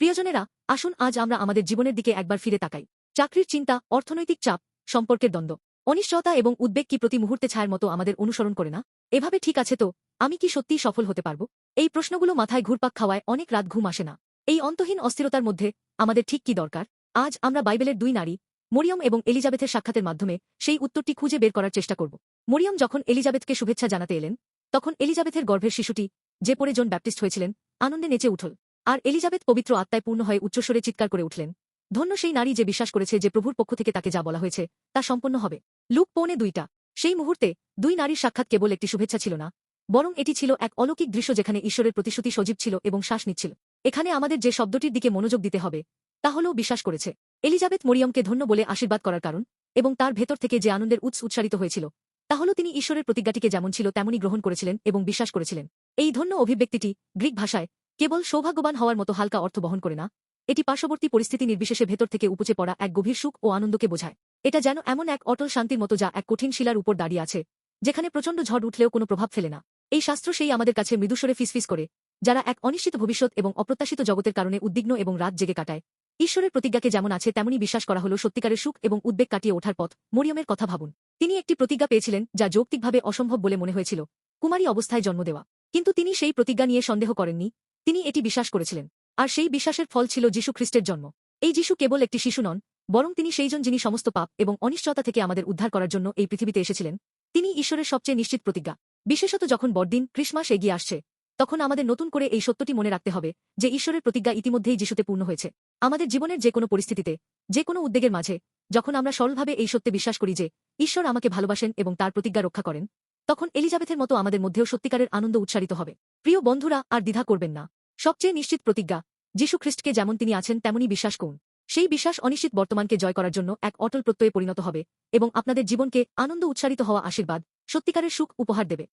প্রিয়জনেরা, আসুন আজ আমরা আমাদের জীবনের দিকে একবার ফিরে তাকাই। চাকরির চিন্তা, অর্থনৈতিক চাপ, সম্পর্কের দ্বন্দ্ব, অনিশ্চয়তা এবং উদ্বেগ কি প্রতি মুহূর্তে ছায়ের মতো আমাদের অনুসরণ করে না? এভাবে ঠিক আছে তো? আমি কি সত্যিই সফল হতে পারব? এই প্রশ্নগুলো মাথায় ঘুরপাক খাওয়ায় অনেক রাত ঘুম আসে না। এই অন্তহীন অস্থিরতার মধ্যে আমাদের ঠিক কি দরকার? আজ আমরা বাইবেলের দুই নারী, মরিয়ম এবং এলিজাবেথের সাক্ষাতের মাধ্যমে সেই উত্তরটি খুঁজে বের করার চেষ্টা করব। মরিয়ম যখন এলিজাবেথকে শুভেচ্ছা জানাতে এলেন, তখন এলিজাবেথের গর্ভের শিশুটি যে পরে জন ব্যাপটিস্ট হয়েছিলেন, আনন্দে নেচে উঠল। আর এলিজাবেথ পবিত্র আত্মায় পূর্ণ হয়ে উচ্চস্বরে চিৎকার করে উঠলেন। ধন্য সেই নারী যে বিশ্বাস করেছে যে প্রভুর পক্ষ থেকে তাকে যা বলা হয়েছে, তা সম্পন্ন হবে। লুক পৌনে দুইটা। সেই মুহূর্তে দুই নারীর সাক্ষাৎ কেবল একটি শুভেচ্ছা ছিল না, বরং এটি ছিল এক অলৌকিক দৃশ্য যেখানে ঈশ্বরের প্রতিশ্রুতি সজীব ছিল এবং শ্বাস নিচ্ছিল। এখানে আমাদের যে শব্দটির দিকে মনোযোগ দিতে হবে, তা হলেও বিশ্বাস করেছে। এলিজাবেথ মরিয়মকে ধন্য বলে আশীর্বাদ করার কারণ এবং তার ভেতর থেকে যে আনন্দের উৎস উচ্চারিত হয়েছিল, তা হল তিনি ঈশ্বরের প্রতিজ্ঞাটিকে যেমন ছিল তেমনই গ্রহণ করেছিলেন এবং বিশ্বাস করেছিলেন। এই ধন্য অভিব্যক্তিটি গ্রিক ভাষায় কেবল সৌভাগ্যবান হওয়ার মতো হালকা অর্থ বহন করে না। এটি পার্শ্ববর্তী পরিস্থিতি নির্বিশেষে ভেতর থেকে উপচে পড়া এক গভীর সুখ ও আনন্দকে বোঝায়। এটা যেন এমন এক অটল শান্তির মতো যা এক কঠিন শিলার উপর দাঁড়িয়ে আছে, যেখানে প্রচণ্ড ঝড় উঠলেও কোনো প্রভাব ফেলে না। এই শাস্ত্র সেই আমাদের কাছে মৃদুস্বরে ফিসফিস করে, যারা এক অনিশ্চিত ভবিষ্যৎ এবং অপ্রত্যাশিত জগতের কারণে উদ্বিগ্ন এবং রাত জেগে কাটায়। ঈশ্বরের প্রতিজ্ঞাকে যেমন আছে, তেমনই বিশ্বাস করা হল সত্যিকারের সুখ এবং উদ্বেগ কাটিয়ে ওঠার পথ। মরিয়মের কথা ভাবুন। তিনি একটি প্রতিজ্ঞা পেয়েছিলেন, যা যৌক্তিকভাবে অসম্ভব বলে মনে হয়েছিল, কুমারী অবস্থায় জন্ম দেওয়া। কিন্তু তিনি সেই প্রতিজ্ঞা নিয়ে সন্দেহ করেননি। তিনি এটি বিশ্বাস করেছিলেন। আর সেই বিশ্বাসের ফল ছিল যীশু খ্রিস্টের জন্ম। এই যীশু কেবল একটি শিশু নন, বরং তিনি সেইজন যিনি সমস্ত পাপ এবং অনিশ্চয়তা থেকে আমাদের উদ্ধার করার জন্য এই পৃথিবীতে এসেছিলেন। তিনি ঈশ্বরের সবচেয়ে নিশ্চিত প্রতিজ্ঞা। বিশেষত যখন বড়দিন, ক্রিসমাস এগিয়ে আসছে, তখন আমাদের নতুন করে এই সত্যটি মনে রাখতে হবে যে ঈশ্বরের প্রতিজ্ঞা ইতিমধ্যেই যিশুতে পূর্ণ হয়েছে। আমাদের জীবনের যে কোনো পরিস্থিতিতে, যে কোনো উদ্বেগের মাঝে, যখন আমরা সরলভাবে এই সত্যে বিশ্বাস করি যে ঈশ্বর আমাকে ভালোবাসেন এবং তার প্রতিজ্ঞা রক্ষা করেন, তখন এলিজাবেথের মতো আমাদের মধ্যেও সত্যিকারের আনন্দ উৎসারিত হবে। প্রিয় বন্ধুরা, আর দ্বিধা করবেন না। সবচেয়ে নিশ্চিত প্রতিজ্ঞা, যীশু খ্রিস্টকে যেমন তিনি আছেন, তেমনই বিশ্বাস করুন। সেই বিশ্বাস অনিশ্চিত বর্তমানকে জয় করার জন্য এক অটল প্রত্যয়ে পরিণত হবে এবং আপনাদের জীবনকে আনন্দ উচ্ছারিত হওয়া আশীর্বাদ, সত্যিকারের সুখ উপহার দেবে।